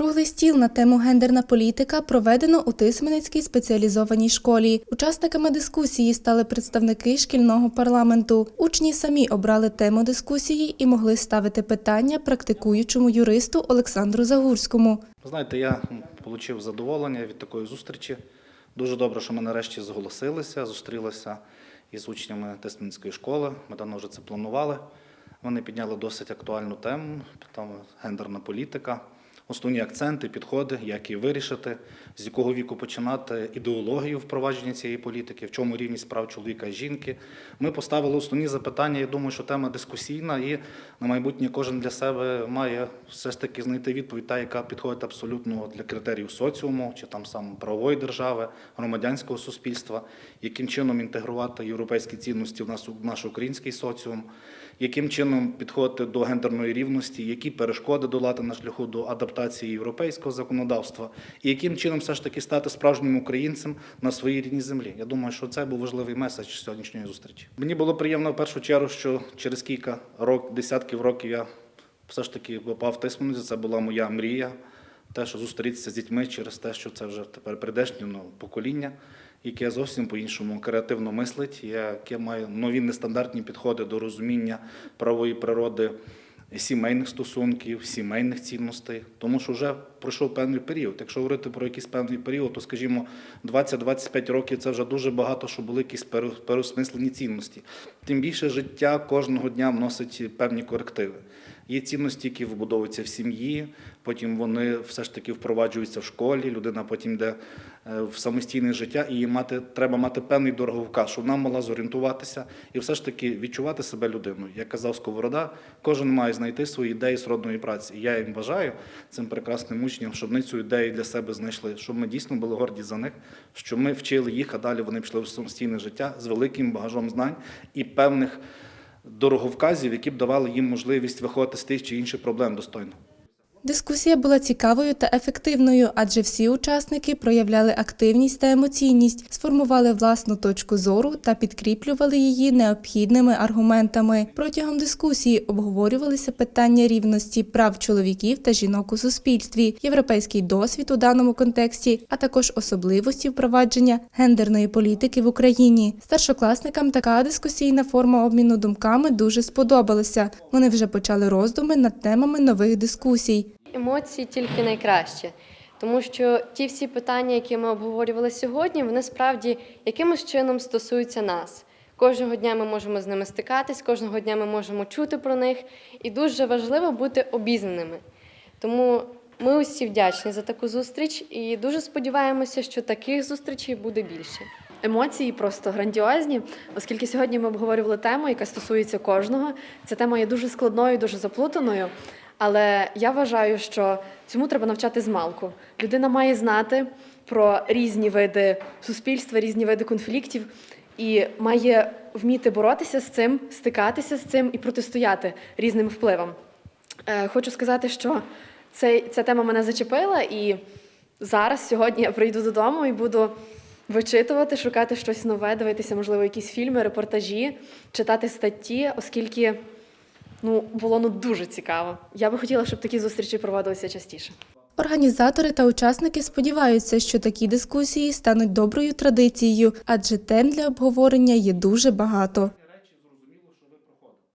Круглий стіл на тему гендерна політика проведено у Тисменецькій спеціалізованій школі. Учасниками дискусії стали представники шкільного парламенту. Учні самі обрали тему дискусії і могли ставити питання практикуючому юристу Олександру Загурському. Знаєте, я отримав задоволення від такої зустрічі. Дуже добре, що ми нарешті зголосилися, зустрілися із учнями Тисменської школи. Ми давно вже це планували. Вони підняли досить актуальну тему, там гендерна політика, основні акценти, підходи, як її вирішити, з якого віку починати ідеологію впровадження цієї політики, в чому рівність прав чоловіка і жінки. Ми поставили основні запитання. Я думаю, що тема дискусійна, і на майбутнє кожен для себе має все ж таки знайти відповідь, та яка підходить абсолютно для критеріїв соціуму чи там саме правової держави, громадянського суспільства, яким чином інтегрувати європейські цінності в наш український соціум, яким чином підходити до гендерної рівності, які перешкоди долати на шляху до адаптації європейського законодавства, і яким чином все ж таки стати справжнім українцем на своїй рідній землі. Я думаю, що це був важливий меседж сьогоднішньої зустрічі. Мені було приємно в першу чергу, що через кілька років, десятків років я все ж таки попав в. Це була моя мрія. Те, що зустрітися з дітьми через те, що це вже тепер прийдешнє покоління, яке зовсім по-іншому креативно мислить, яке має нові нестандартні підходи до розуміння правової природи сімейних стосунків, сімейних цінностей, тому що вже пройшов певний період. Якщо говорити про якийсь певний період, то скажімо, 20-25 років це вже дуже багато, що були якісь переосмислені цінності. Тим більше життя кожного дня вносить певні корективи. Є цінності, які вибудовуються в сім'ї, потім вони все ж таки впроваджуються в школі. Людина потім йде е, в самостійне життя, і мати треба мати певний дороговказ, щоб вона могла зорієнтуватися і все ж таки відчувати себе людиною. Як казав Сковорода, кожен має знайти свої ідеї сродної праці. І я їм бажаю цим прекрасним учням, щоб вони цю ідею для себе знайшли, щоб ми дійсно були горді за них, щоб ми вчили їх, а далі вони пішли в самостійне життя з великим багажом знань і певних дороговказів, які б давали їм можливість виходити з тих чи інших проблем достойно. Дискусія була цікавою та ефективною, адже всі учасники проявляли активність та емоційність, сформували власну точку зору та підкріплювали її необхідними аргументами. Протягом дискусії обговорювалися питання рівності прав чоловіків та жінок у суспільстві, європейський досвід у даному контексті, а також особливості впровадження гендерної політики в Україні. Старшокласникам така дискусійна форма обміну думками дуже сподобалася. Вони вже почали роздуми над темами нових дискусій. Емоції тільки найкраще, тому що ті всі питання, які ми обговорювали сьогодні, вони справді якимось чином стосуються нас. Кожного дня ми можемо з ними стикатись, кожного дня ми можемо чути про них, і дуже важливо бути обізнаними. Тому ми усі вдячні за таку зустріч і дуже сподіваємося, що таких зустрічей буде більше. Емоції просто грандіозні, оскільки сьогодні ми обговорювали тему, яка стосується кожного. Ця тема є дуже складною, дуже заплутаною. Але я вважаю, що цьому треба навчати з малку. Людина має знати про різні види суспільства, різні види конфліктів, і має вміти боротися з цим, стикатися з цим і протистояти різним впливам. Е, Хочу сказати, що цей, ця тема мене зачепила, і зараз, сьогодні, я прийду додому і буду вичитувати, шукати щось нове, дивитися, можливо, якісь фільми, репортажі, читати статті, оскільки ну, було ну, дуже цікаво. Я би хотіла, щоб такі зустрічі проводилися частіше. Організатори та учасники сподіваються, що такі дискусії стануть доброю традицією, адже тем для обговорення є дуже багато.